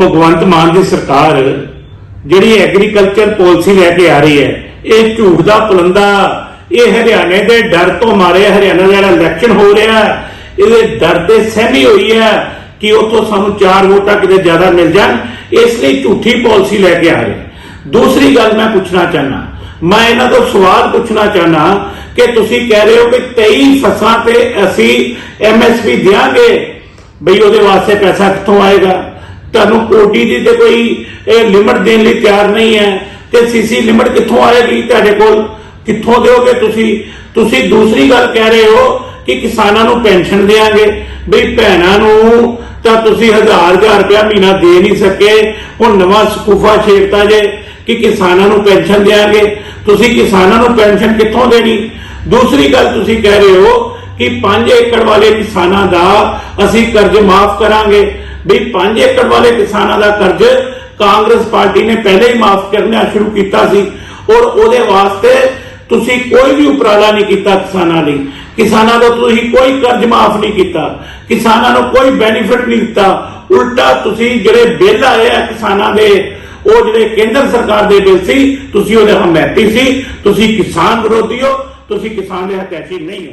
ਭਗਵੰਤ ਮਾਨ ਦੀ ਸਰਕਾਰ ਜਿਹੜੀ agriculture policy ਲੈ ਕੇ ਆ ਰਹੀ ਹੈ, ਇਹ ਝੂਠ ਦਾ ਪਲੰਦਾ, ਇਹ ਹਰਿਆਣੇ ਦੇ ਡਰ ਤੋਂ ਮਾਰੇ ਹਰਿਆਣਾ ਦਾ ਜਿਹੜਾ ਇਲੈਕਸ਼ਨ ਹੋ ਰਿਹਾ ਇਹਦੇ ਡਰ ਤੇ ਸਹਿਮੀ ਹੋਈ ਹੈ ਕਿ ਉਤੋਂ ਸਾਨੂੰ ਚਾਰ ਵੋਟਾਂ ਕਿਤੇ ਜ਼ਿਆਦਾ ਮਿਲ ਜਾਣ, ਇਸ ਲਈ ਝੂਠੀ ਪਾਲਿਸੀ ਲੈ ਕੇ ਆ ਰਹੇ ਦੂਸਰੀ ਗੱਲ ਮੈਂ ਪੁੱਛਣਾ ਚਾਹਨਾ ਮੈਂ ਇਹਨਾਂ ਤੋਂ ਸਵਾਲ ਪੁੱਛਣਾ ਚਾਹਨਾ ਕਿ ਤੁਸੀਂ ਕਹਿ ਰਹੇ ਹੋ ਕਿ 23 ਫਸਲਾਂ ਤੇ ਅਸੀਂ ਐਮਐਸਪੀ ਦਿਆਂਗੇ, ਬਈ ਉਹਦੇ ਵਾਸਤੇ ਪੈਸਾ ਕਿੱਥੋਂ ਆਏਗਾ? ਤੁਹਾਨੂੰ ਕੋਟੀ ਦੀ ਤੇ ਕੋਈ, ਇਹ ਲਿਮਟ ਦੇਣ ਲਈ ਤਿਆਰ ਨਹੀਂ ਹੈ ਤੇ ਸੀਸੀ ਲਿਮਟ ਕਿੱਥੋਂ ਆਏਗੀ ਤੁਹਾਡੇ ਕੋਲ? ਕਿੱਥੋਂ ਦਿਓਗੇ ਤੁਸੀਂ? ਤੁਸੀਂ ਦੂਸਰੀ ਗੱਲ ਕਹਿ ਰਹੇ ਹੋ ਕਿ ਕਿਸਾਨਾਂ ਨੂੰ ਪੈਨਸ਼ਨ ਦੇਾਂਗੇ ਬਈ ਭੈਣਾਂ ਨੂੰ ਤਾਂ ਤੁਸੀਂ ਹਜ਼ਾਰ ਹਜ਼ਾਰ ਰੁਪਇਆ ਮਹੀਨਾ ਦੇ ਨਹੀਂ ਸਕੇ। ਹੁਣ ਨਵਾਂ ਸਕੂਫਾ ਛੇੜਤਾ ਜੇ ਕਿ ਕਿਸਾਨਾਂ ਨੂੰ ਪੈਨਸ਼ਨ ਦੇਾਂਗੇ ਤੁਸੀਂ ਕਿਸਾਨਾਂ ਨੂੰ ਪੈਨਸ਼ਨ ਕਿੱਥੋਂ ਦੇਣੀ? ਦੂਸਰੀ ਗੱਲ ਤੁਸੀਂ ਕਹਿ ਰਹੇ ਹੋ ਕਿ 5 ਏਕੜ ਵਾਲੇ ਕਿਸਾਨਾਂ ਦਾ ਅਸੀਂ ਕਰਜ਼ ਮਾਫ ਕਰਾਂਗੇ। ਵੀ 5 ਏਕੜ ਵਾਲੇ ਕਿਸਾਨਾਂ ਦਾ ਕਰਜ਼ ਕਾਂਗਰਸ ਪਾਰਟੀ ਨੇ ਪਹਿਲੇ ਹੀ ਮਾਫ ਕਰਨਾ ਸ਼ੁਰੂ ਕੀਤਾ ਸੀ ਔਰ ਉਹਦੇ ਵਾਸਤੇ ਤੁਸੀਂ ਕੋਈ ਵੀ ਉਪਰਾਲਾ ਨਹੀਂ ਕੀਤਾ ਕਿਸਾਨਾਂ ਲਈ। ਕਿਸਾਨਾਂ ਦਾ ਤੁਸੀਂ ਕੋਈ ਕਰਜ਼ ਮਾਫ ਨਹੀਂ ਕੀਤਾ। ਕਿਸਾਨਾਂ ਨੂੰ ਕੋਈ ਬੈਨੀਫਿਟ ਨਹੀਂ ਦਿੱਤਾ। ਉਲਟਾ ਤੁਸੀਂ ਜਿਹੜੇ ਬਿੱਲ ਆਏ ਆ ਕਿਸਾਨਾਂ ਦੇ, ਉਹ ਜਿਹੜੇ ਕੇਂਦਰ ਸਰਕਾਰ ਦੇ ਬਿੱਲ ਸੀ, ਤੁਸੀਂ ਉਹਦੇ ਹਮਾਇਤੀ ਸੀ। ਤੁਸੀਂ ਕਿਸਾਨ ਵਿਰੋਧੀ ਹੋ, ਤੁਸੀਂ ਕਿਸਾਨ ਦੇ ਹਕੈਸ਼ੀ ਨਹੀਂ ਹੋ।